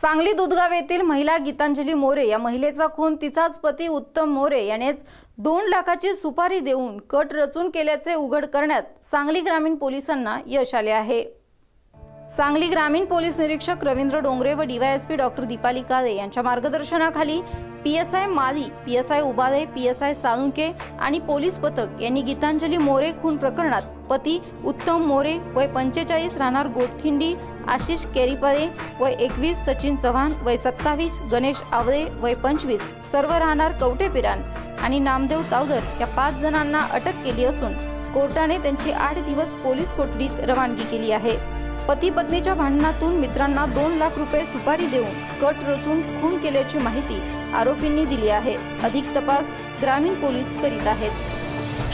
सांगली दुधगाव येथील महिला गीतांजली मोरे या महिलेचा खून तिचाच पती उत्तम मोरे यानेच दोन लाखाची सुपारी देऊन कट रचून केल्याचे उघड करण्यात सांगली ग्रामीण पोलिसांना यश आले आहे. सांगली ग्रामीण पोलीस निरीक्षक रवींद्र डोंगरे व डीवायएसपी डॉक्टर दीपाली काळे यांच्या मार्गदर्शनाखाली PSI Mali PSI Ubade PSI Salunke आणि पोलीस पथक यांनी गीतांजली मोरे खून प्रकरणात पती उत्तम मोरे वय पंचेचाळीस राहणार गोटखिंडी आशिष केरीपाळे वय एकवीस सचिन चव्हाण वय सत्तावीस गणेश आवळे वय पंचवीस सर्व राहणार कवटेपिरान आणि नामदेव तावदर या पाच जणांना अटक केली असून कोर्टाने त्यांची आठ दिवस पोलीस कोठडीत रवानगी केली आहे. पती पत्नीच्या भांडणातून मित्रांना दोन लाख रुपये सुपारी देऊन कट रचून खून केल्याची माहिती आरोपींनी दिली आहे. अधिक तपास ग्रामीण पोलीस करीत आहेत.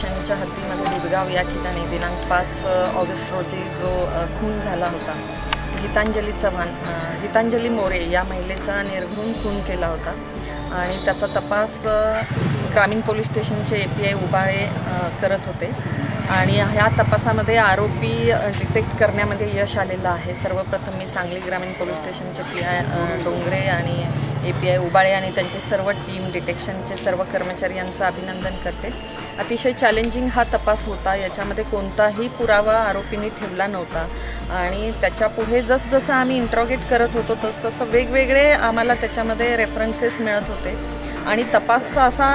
शनीच्या हद्दीमध्ये दुधगाव या ठिकाणी दिनांक पाच ऑगस्ट रोजी जो खून झाला होता गीतांजली चव्हाण गीतांजली मोरे या महिलेचा निर्घृण खून केला होता. आणि त्याचा तपास ग्रामीण पोलीस स्टेशनचे ए पी आय उबाळे करत होते. आणि ह्या तपासामध्ये आरोपी डिटेक्ट करण्यामध्ये यश आलेलं आहे. सर्वप्रथम मी सांगली ग्रामीण पोलीस स्टेशनचे पी आय डोंगरे आणि ए पी आय उबाळे आणि त्यांची सर्व टीम डिटेक्शनचे सर्व कर्मचारी यांचं अभिनंदन करते. अतिशय चॅलेंजिंग हा तपास होता. याच्यामध्ये कोणताही पुरावा आरोपींनी ठेवला नव्हता. आणि त्याच्यापुढे जसजसं आम्ही इंट्रॉगेट करत होतो तसतसं वेगवेगळे आम्हाला त्याच्यामध्ये रेफरन्सेस मिळत होते. आणि तपासचा असा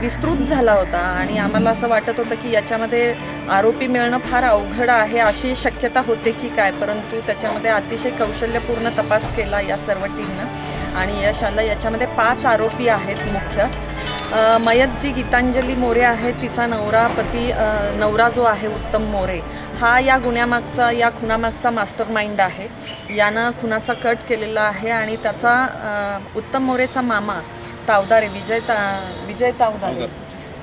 विस्तृत झाला होता आणि आम्हाला असं वाटत होतं की याच्यामध्ये आरोपी मिळणं फार अवघड आहे अशी शक्यता होते की काय परंतु त्याच्यामध्ये अतिशय कौशल्यपूर्ण तपास केला या सर्व टीमनं. आणि यश आलं. याच्यामध्ये पाच आरोपी आहेत मुख्य. मयत जी गीतांजली मोरे आहे तिचा नवरा पती नवरा जो आहे उत्तम मोरे हा या गुन्ह्यामागचा या खुनामागचा मास्टर माइंड आहे. यानं खुनाचा कट केलेला आहे आणि त्याचा उत्तम मोरेचा मामा तावदारे विजय ता विजय तावदारे.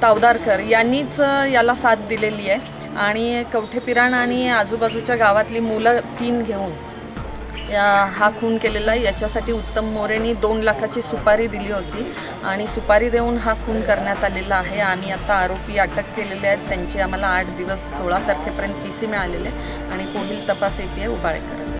तावदारकर यांनीच याला साथ दिलेली आहे. आणि कवठेपिराण आणि आजूबाजूच्या गावातली मुलं तीन घेऊन या हा खून केलेला आहे. याच्यासाठी उत्तम मोरेनी दोन लाखाची सुपारी दिली होती आणि सुपारी देऊन हा खून करण्यात आलेला आहे. आम्ही आता आरोपी अटक केलेले आहेत. त्यांचे आम्हाला आठ दिवस सोळा तारखेपर्यंत पी सी मिळालेले आहे. आणि पुढील तपास ए पी आय उबाळेकर